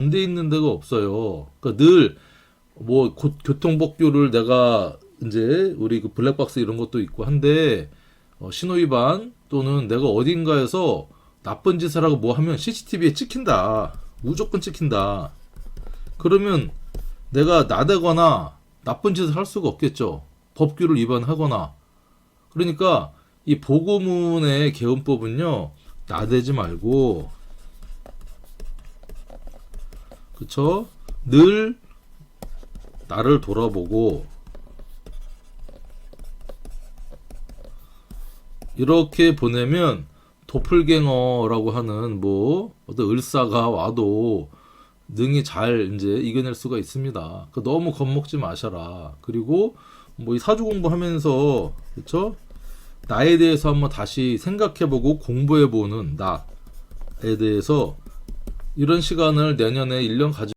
안 돼 있는 데가 없어요. 그러니까 늘 뭐 교통법규를 내가 이제 우리 그 블랙박스 이런 것도 있고 한데 어, 신호 위반 또는 내가 어딘가에서 나쁜 짓을 하고 뭐 하면 CCTV에 찍힌다. 무조건 찍힌다. 그러면 내가 나대거나 나쁜 짓을 할 수가 없겠죠. 법규를 위반하거나. 그러니까 이 보고문의 개헌법은요. 나대지 말고 그쵸? 늘 나를 돌아보고 이렇게 보내면 도플갱어라고 하는 뭐 어떤 을사가 와도 능히 잘 이제 이겨낼 수가 있습니다. 그 너무 겁먹지 마셔라. 그리고 뭐 이 사주 공부하면서 그렇죠? 나에 대해서 한번 다시 생각해보고 공부해보는 나에 대해서 이런 시간을 내년에 1년 가지고